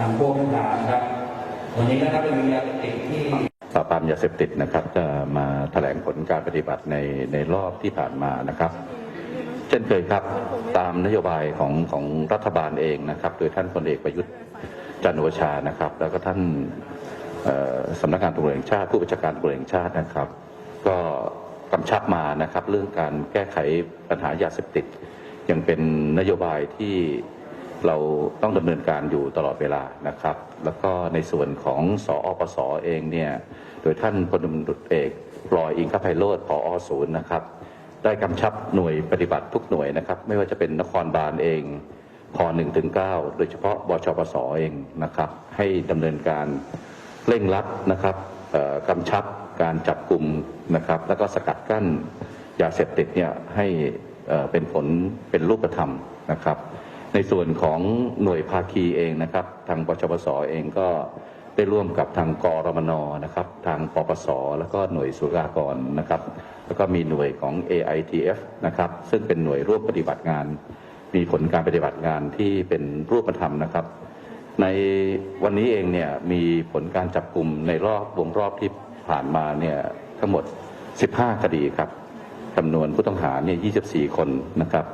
ทางพวกต่างๆนะครับ วันนี้นะครับเป็นยาเสพติดที่ปราบปรามยาเสพติดนะครับจะมาแถลงผลการปฏิบัติในในรอบที่ผ่านมานะครับ เช่นเคยครับตามนโยบายของของรัฐบาลเองนะครับ โดยท่านพลเอกประยุทธ์จันโอชานะครับ แล้วก็ท่านสำนักงานตำรวจแห่งชาติผู้บัญชาการตำรวจแห่งชาตินะครับ ก็กำชับมานะครับเรื่องการแก้ไขปัญหายาเสพติดยังเป็นนโยบายที่ เราต้องดำเนินการอยู่ตลอดเวลานะครับ แล้วก็ในส่วนของสอปสเองเนี่ยโดยท่านพลตำรวจเอกปลอยอิงคไพโรธผอศูนย์นะครับได้กำชับหน่วยปฏิบัติทุกหน่วยนะครับ ไม่ว่าจะเป็นนครบาลเองพ1ถึง9โดยเฉพาะบชปสเองนะครับ ให้ดำเนินการเร่งรัดนะครับกำชับการจับกลุ่มนะครับ แล้วก็สกัดกั้นยาเสพติดเนี่ยให้เป็นผลเป็นรูปธรรมนะครับ ในส่วนของหน่วยภาคีเองนะครับ ทางบชปสเองก็ได้ร่วมกับทางกรมนนะครับ ทางปปส แล้วก็หน่วยสุรากรนะครับ แล้วก็มีหน่วยของ AITF นะครับ ซึ่งเป็นหน่วยร่วมปฏิบัติงาน มีผลการปฏิบัติงานที่เป็นรูปธรรมนะครับ ในวันนี้เองเนี่ยมีผลการจับกลุ่มในรอบวงรอบที่ผ่านมาเนี่ยทั้งหมด 15 คดีครับจำนวนผู้ต้องหาเนี่ย 24 คนนะครับ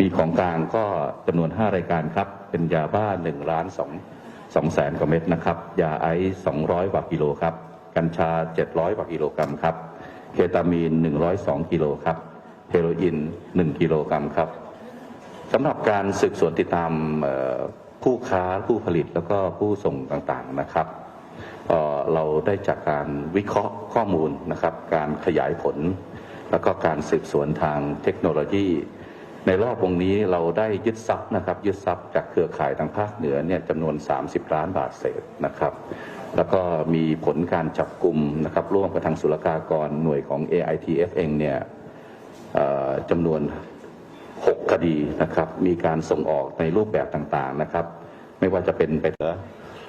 มีของกลางก็จำนวน 5 รายการครับ เป็นยาบ้า1ล้าน2 2แสนกว่าเม็ดนะครับ ยาไอซ์200 กว่ากิโลครับ กัญชา 700 กว่ากิโลกรัมครับ เคตามีน 102 กิโลครับ เฮโรอีน 1 กิโลกรัมครับสำหรับการสืบสวนติดตามผู้ค้าผู้ผลิตแล้วก็ผู้ส่งต่างๆนะครับเเราได้จากการวิเคราะห์ข้อมูลนะครับ การขยายผล แล้วก็การสืบสวนทางเทคโนโลยี ในรอบวงนี้เราได้ยึดทรัพย์นะครับยึดทรัพย์จากเครือข่ายทางภาคเหนือเนี่ยจำนวน 30 ล้านบาทเศษนะครับ แล้วก็มีผลการจับกลุ่มนะครับร่วมกับทางศุลกากรหน่วยของ AITF เองเนี่ยจำนวน 6 คดีนะครับมีการส่งออกในรูปแบบต่างๆนะครับ ไม่ว่าจะเป็นไปเหนือ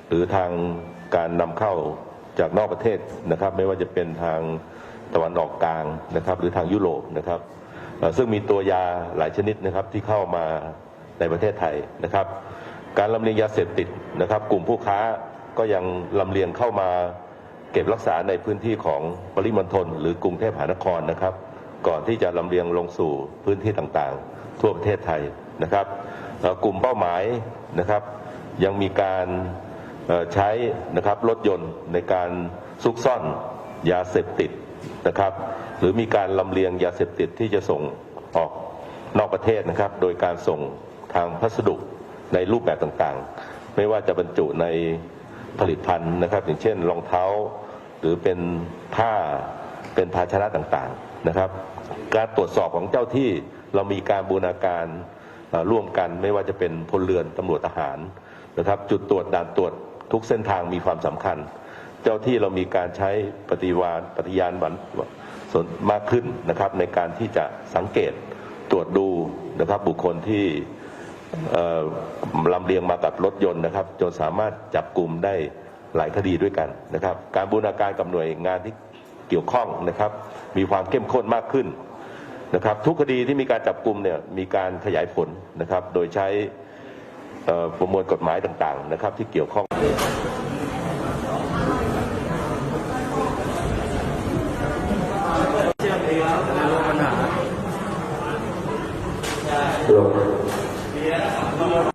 หรือทางการนำเข้าจากนอกประเทศนะครับ ไม่ว่าจะเป็นทางตะวันออกกลางนะครับ หรือทางยุโรปนะครับ ซึ่งมีตัวยาหลายชนิดนะครับที่เข้ามาในประเทศไทยนะครับ การลำเลียงยาเสพติดนะครับ กลุ่มผู้ค้าก็ยังลำเลียงเข้ามาเก็บรักษาในพื้นที่ของปริมณฑลหรือกรุงเทพมหานครนะครับ ก่อนที่จะลำเลียงลงสู่พื้นที่ต่างๆ ทั่วประเทศไทยนะครับกลุ่มเป้าหมายนะครับ ยังมีการใช้นะครับรถยนต์ในการซุกซ่อนยาเสพติด นะครับ หรือมีการลำเลียงยาเสพติดที่จะส่งออกนอกประเทศนะครับ โดยการส่งทางพัสดุในรูปแบบต่างๆ ไม่ว่าจะบรรจุในผลิตภัณฑ์นะครับ อย่างเช่นรองเท้า หรือเป็นผ้าเป็นภาชนะต่างๆนะครับ การตรวจสอบของเจ้าที่เรามีการบูรณาการร่วมกันไม่ว่าจะเป็นพลเรือนตำรวจทหารนะครับ จุดตรวจด่านตรวจทุกเส้นทางมีความสำคัญ จ้าที่เรามีการใช้ปฏิวานปฏิญาณบันส่วนมากขึ้นนะครับ ในการที่จะสังเกตตรวจดูนะครับ บุคคลที่ลำเลียงมากับรถยนต์นะครับ จนสามารถจับกลุ่มได้หลายคดีด้วยกันนะครับ การบูรณาการกับหน่วยงานที่เกี่ยวข้องนะครับ มีความเข้มข้นมากขึ้นนะครับ ทุกคดีที่มีการจับกลุ่มเนี่ยมีการขยายผลนะครับ โดยใช้ประมวลกฎหมายต่างๆนะครับ ที่เกี่ยวข้อง Yeah.